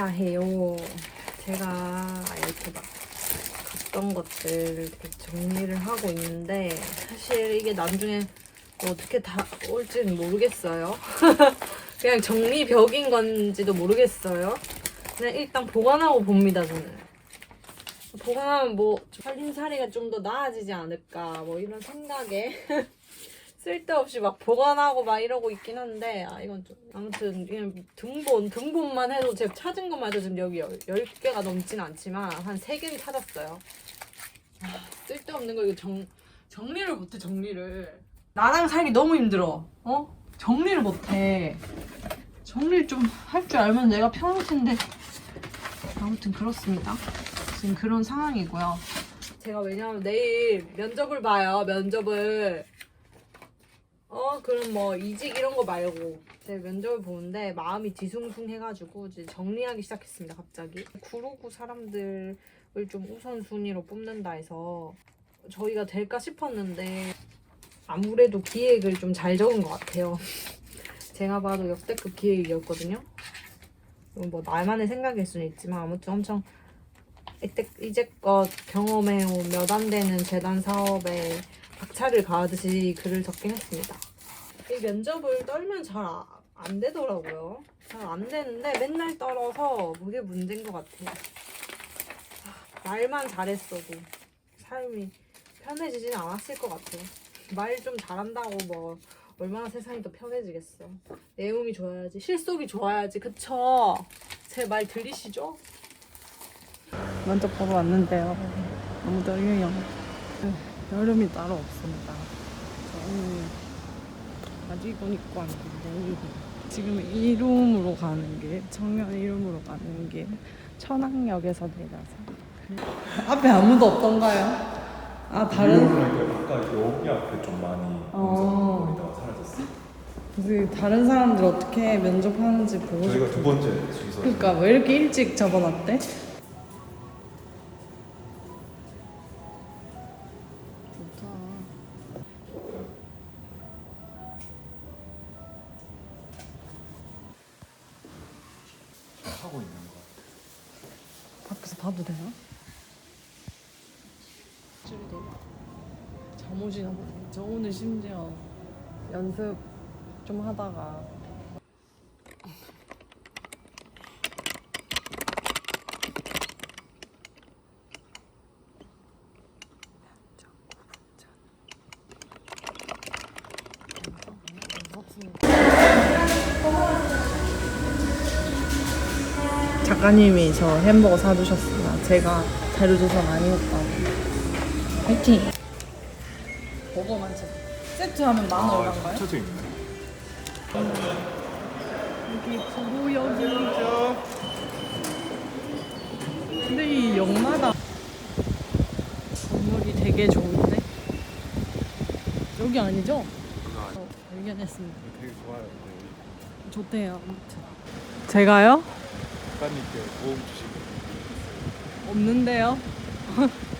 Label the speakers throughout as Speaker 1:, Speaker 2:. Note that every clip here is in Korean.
Speaker 1: 해야 해요. 제가 이렇게 막 갔던 것들 이렇게 정리를 하고 있는데 사실 이게 나중에 뭐 어떻게 다 올지는 모르겠어요. 그냥 정리벽인 건지도 모르겠어요. 그냥 일단 보관하고 봅니다 저는. 보관하면 뭐 살림살이가 좀 더 나아지지 않을까 뭐 이런 생각에 쓸데없이 막 보관하고 막 이러고 있긴 한데 아 이건 좀 아무튼 그냥 등본 등본만 해도 제가 찾은 것만 해도 지금 여기 열, 10 개가 넘진 않지만 한 3개는 찾았어요. 아, 쓸데없는 거 이거 정, 정리를 못해 정리를. 나랑 살기 너무 힘들어. 어? 정리를 못해. 정리를 좀 할 줄 알면 내가 편하신데. 아무튼 그렇습니다. 지금 그런 상황이고요. 제가 왜냐면 내일 면접을 봐요 면접을 어 그럼 뭐 이직 이런 거 말고. 제 면접을 보는데 마음이 뒤숭숭해가지고 이제 정리하기 시작했습니다 갑자기. 구로구 사람들을 좀 우선순위로 뽑는다 해서 저희가 될까 싶었는데 아무래도 기획을 좀 잘 적은 것 같아요. 제가 봐도 역대급 기획이었거든요. 뭐 나만의 생각일 수는 있지만 아무튼 엄청 이때, 이제껏 경험해온 몇 안 되는 재단 사업에 박차를 가하듯이 글을 적긴 했습니다. 이 면접을 떨면 잘 안 되더라고요. 잘 안 되는데 맨날 떨어서 그게 문제인 것 같아요. 아, 말만 잘했어도 삶이 편해지진 않았을 것 같아요. 말 좀 잘한다고 뭐 얼마나 세상이 더 편해지겠어. 내용이 좋아야지, 실속이 좋아야지, 그쵸? 제 말 들리시죠?
Speaker 2: 면접 보러 왔는데요. 너무 떨려요. 여름이 따로 없습니다. 저는 바지건 입고 왔는데 지금 이룸으로 가는 길, 청년 이룸으로 가는 길, 천왕역에서 내려서 앞에 아무도 없던가요? 아 다른
Speaker 3: 아까 여기 앞에 좀 많이
Speaker 2: 어.
Speaker 3: 영상거리다가 사라졌어요.
Speaker 2: 그 다른 사람들 어떻게 면접하는지 보고
Speaker 3: 저희가
Speaker 2: 싶어.
Speaker 3: 두 번째 순서.
Speaker 2: 그러니까 왜 이렇게 일찍 접어놨대? 잠오지나 보네. 저 오늘 심지어 연습 좀 하다가 작가님이 저 햄버거 사주셨습니다. 제가 자료조사 많이 했다고. 화이팅! 버거만 참. 세트 하면 만원 얼마인가요?
Speaker 3: 합쳐져 있네.
Speaker 2: 여기 구로역이죠. 근데 이 역마다 건물이 되게 좋은데? 여기 아니죠? 어, 발견했습니다.
Speaker 3: 되게 좋아요. 네.
Speaker 2: 좋대요. 아무튼. 제가요?
Speaker 3: 작가님께 도움 주시고.
Speaker 2: 없는데요?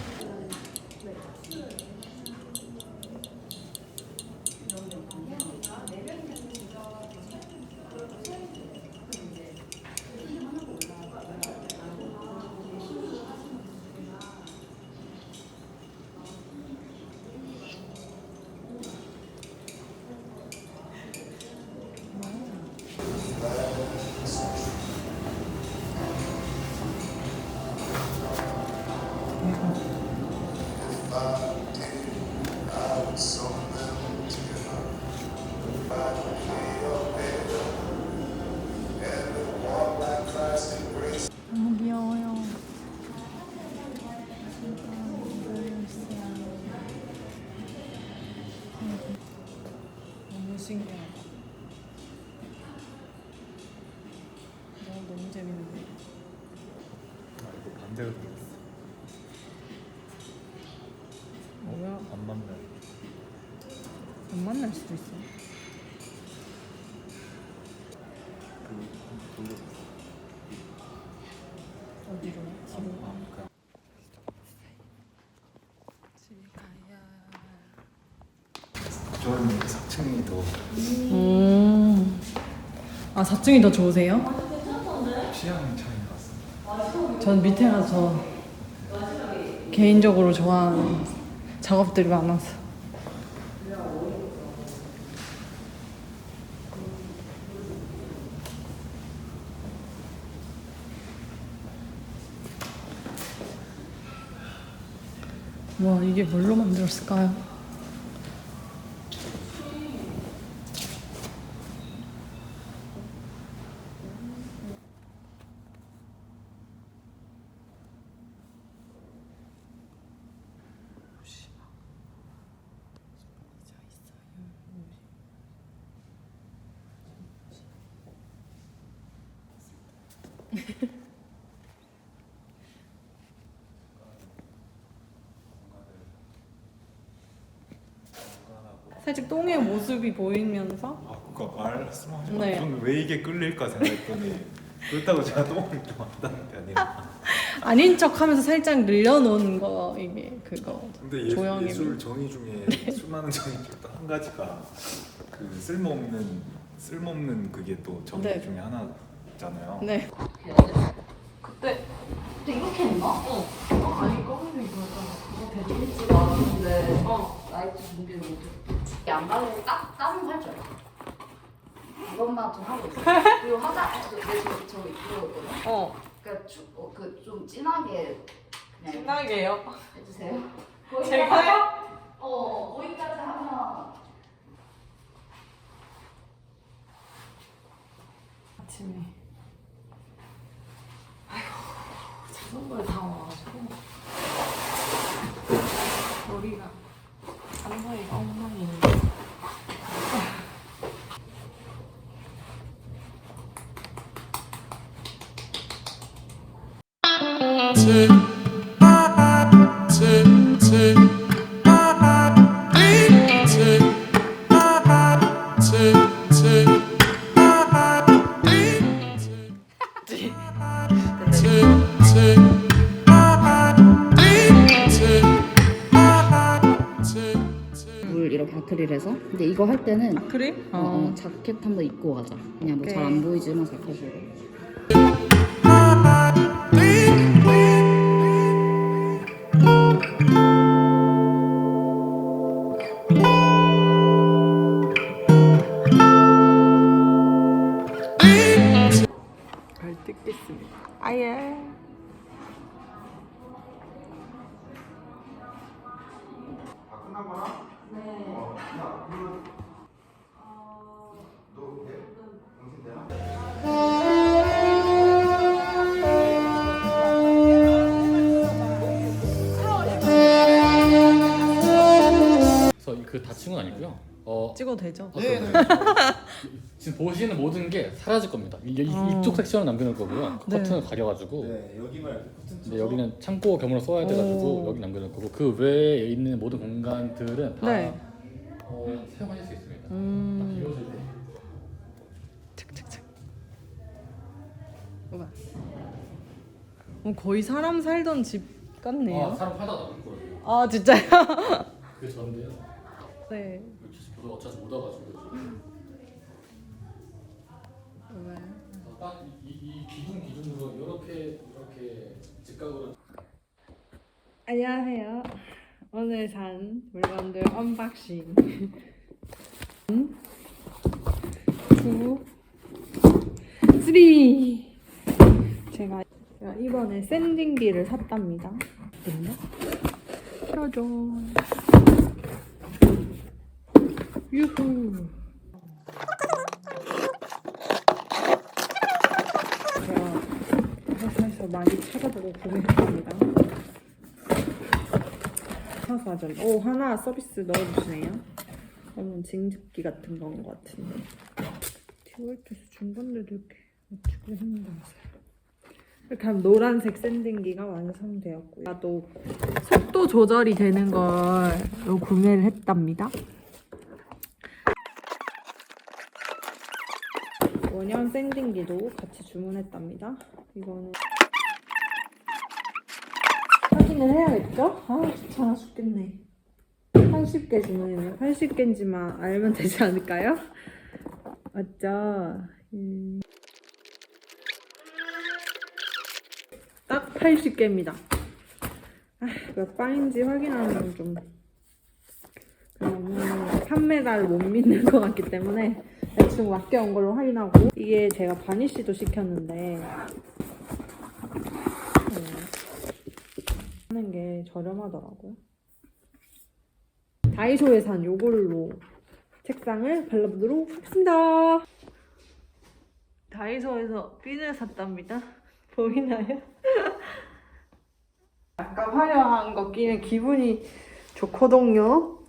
Speaker 2: 너무 신기하다. 너무 너무 재밌는데.
Speaker 3: 아, 이거 반대로 들었어.
Speaker 2: 뭐야?
Speaker 3: 안 맞네.
Speaker 2: 안 만날 수도 있어.
Speaker 3: 그 돌려.
Speaker 2: 어디로? 집으로 가.
Speaker 3: 그냥
Speaker 2: 집에 가야.
Speaker 3: 저는 4층이 더
Speaker 2: 음. 아 4층이 더 좋으세요?
Speaker 3: 취향 차이가
Speaker 1: 전 밑에 가서 개인적으로 좋아하는 작업들이 많아서. 와 이게 뭘로 만들었을까요? 살짝 똥의 모습이 보이면서
Speaker 3: 아 그거 말씀하신
Speaker 1: 네.
Speaker 3: 저는 왜 이게 끌릴까 생각했더니 그렇다고 제가 똥을 좀 한다는 게 아니라
Speaker 1: 아닌 척하면서 살짝 늘려놓은 거 이게 그거
Speaker 3: 근데 예,
Speaker 1: 조형이
Speaker 3: 예술 정의 중에 수많은 정의 중에 또 한 가지가 그 쓸모없는 쓸모없는 그게 또 정의
Speaker 1: 네.
Speaker 3: 중에 하나 잖아요
Speaker 1: 네
Speaker 4: 그때 그때 이렇게 했나? 어. 어 아니 꺼내는 이거였잖아. 그거 대충 나왔는데 어 라이트 준비를 못해.
Speaker 2: 안 바르고 까, 까는 거할 줄 알아. 이것만 좀 하고 있어. 그리고 화장, 저, 저, 저, 저 이거거든요.
Speaker 1: 어.
Speaker 2: 그러니까 어, 그좀 진하게 그냥
Speaker 1: 신나게요
Speaker 2: 해주세요.
Speaker 1: 제가요?
Speaker 2: 어, 어, 거기까지 하면
Speaker 1: 아침에 이거
Speaker 2: 할 때는
Speaker 1: 그래?
Speaker 2: 어, 어, 자켓 한번 입고 가자. 그냥 뭐 잘. 안 보이지만 자켓으로.
Speaker 5: 다친 건 아니고요. 어,
Speaker 1: 찍어도 되죠?
Speaker 5: 네, 지금 보시는 모든 게 사라질 겁니다. 이, 이,
Speaker 1: 아.
Speaker 5: 이쪽 섹션은 남겨놓을 거고요.
Speaker 1: 네.
Speaker 5: 커튼을 가려가지고
Speaker 3: 네 여기만 이렇게 커튼
Speaker 5: 근데 여기는 창고 겸으로 써야 돼가지고
Speaker 1: 오.
Speaker 5: 여기 남겨놓을 거고 그 외에 있는 모든 공간들은 다
Speaker 1: 네.
Speaker 5: 어, 사용하실 수 있습니다. 다
Speaker 1: 음.
Speaker 5: 때.
Speaker 1: 착착착 우와 어, 거의 사람 살던 집 같네요
Speaker 5: 아, 사람 팔다 남을 거예요.
Speaker 1: 아 진짜요?
Speaker 5: 그 전데요.
Speaker 1: 네
Speaker 5: 저도 어차피 못 와가지고
Speaker 1: 우와.
Speaker 5: 딱이 이 기둥 기준으로 이렇게 이렇게 직각으로
Speaker 1: 안녕하세요. 오늘 산 물건들 언박싱. 2, 3. 제가 제가 이번에 샌딩기를 샀답니다. 됐나? 짜잔. 유후. 제가 회사에서 많이 찾아보고 구매했습니다. 사사전. 오 하나 서비스 넣어주시네요. 그러면 징집기 같은 건 것 같은데. 준 건데도 이렇게 맞추고. 이렇게 하면 노란색 샌딩기가 완성되었고요. 나도 속도 조절이 되는 걸 구매를 했답니다. 원형 샌딩기도 같이 주문했답니다. 이거는 확인을 해야겠죠? 아 귀찮아 죽겠네 80개 주문이네요 80개인지만 알면 되지 않을까요? 맞죠? 음. 딱 80개입니다. 아, 몇 방인지 확인하면 좀 그냥 판매자를 못 믿는 것 같기 때문에 대충 맡겨온 걸로 확인하고 이게 제가 바니쉬도 시켰는데 음, 하는 게 저렴하더라고요. 다이소에 산 요걸로 책상을 발라보도록 하겠습니다. 다이소에서 핀을 샀답니다. 보이나요? 약간 화려한 거 끼면 기분이 좋거든요.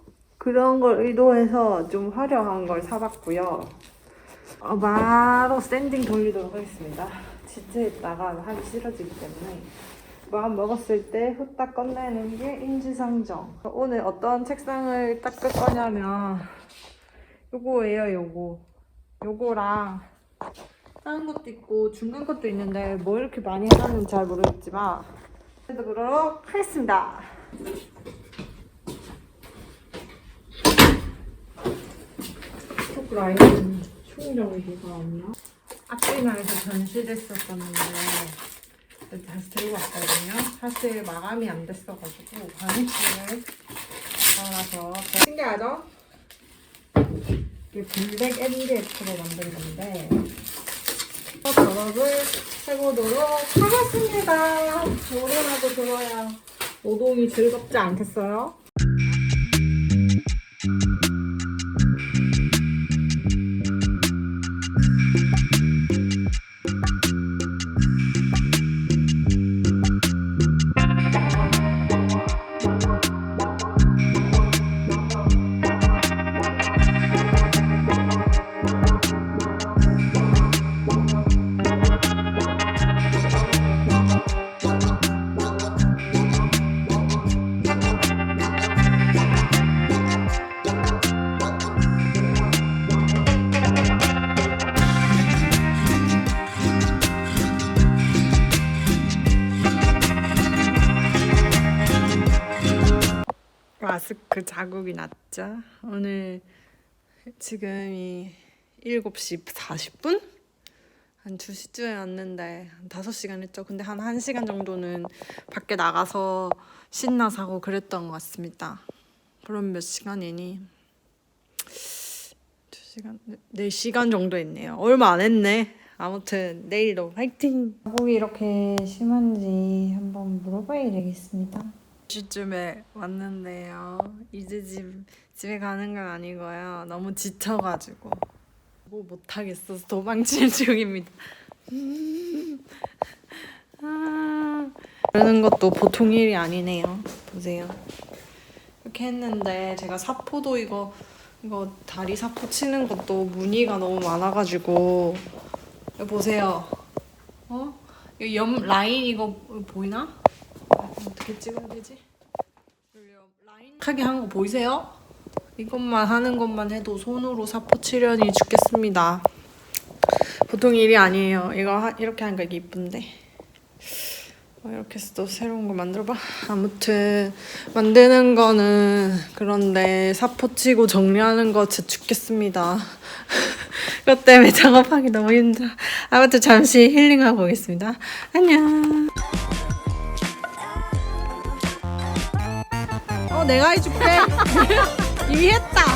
Speaker 1: 그런 걸 의도해서 좀 화려한 걸 사봤고요. 어, 바로 샌딩 돌리도록 하겠습니다. 지체했다가 하기 싫어지기 때문에 마음 먹었을 때 후딱 꺼내는 게 인지상정. 오늘 어떤 책상을 닦을 거냐면 요거예요, 요거. 요거랑 다른 것도 있고 중간 것도 있는데 뭐 이렇게 많이 하는지 잘 모르겠지만 그래도 그러도록 하겠습니다. 라인은 충전기가 없나? 앞뒤나에서 전시됐었었는데 다시 들고 왔거든요. 사실 마감이 안 됐어가지고 바니쉬를 달아서 신기하죠? 이게 블랙 MDF로 만든 건데 작업을 해보도록 하겠습니다. 오랜하고 들어야 노동이 즐겁지 않겠어요? 마스크 자국이 났죠. 오늘 지금이 7시 40분? 한 2시쯤에 왔는데 한 5시간 했죠. 근데 한 1시간 정도는 밖에 나가서 신나 사고 그랬던 것 같습니다. 그럼 몇 시간이니? 2시간, 4시간 정도 했네요. 얼마 안 했네. 아무튼 내일도 화이팅! 자국이 이렇게 심한지 한번 물어봐야 되겠습니다. 시쯤에 왔는데요. 이제 집 집에 가는 건 아니고요. 너무 지쳐가지고 뭐 못하겠어서 도망칠 중입니다. 아, 그러는 것도 보통 일이 아니네요. 보세요. 이렇게 했는데 제가 사포도 이거 이거 다리 사포 치는 것도 무늬가 너무 많아가지고 보세요. 어? 이옆 라인 이거 보이나? 어떻게 찍어야 되지? 라인하게 한 거 보이세요? 이것만 하는 것만 해도 손으로 사포 칠련이 죽겠습니다. 보통 일이 아니에요. 이거 하, 이렇게 하니까 이게 이쁜데. 뭐 이렇게 해서 또 새로운 거 만들어봐. 아무튼 만드는 거는 그런데 사포 치고 정리하는 거 진짜 죽겠습니다. 그것 때문에 작업하기 너무 힘들어. 아무튼 잠시 힐링하고 오겠습니다. 안녕. 내가 해줄게. 이미 했다.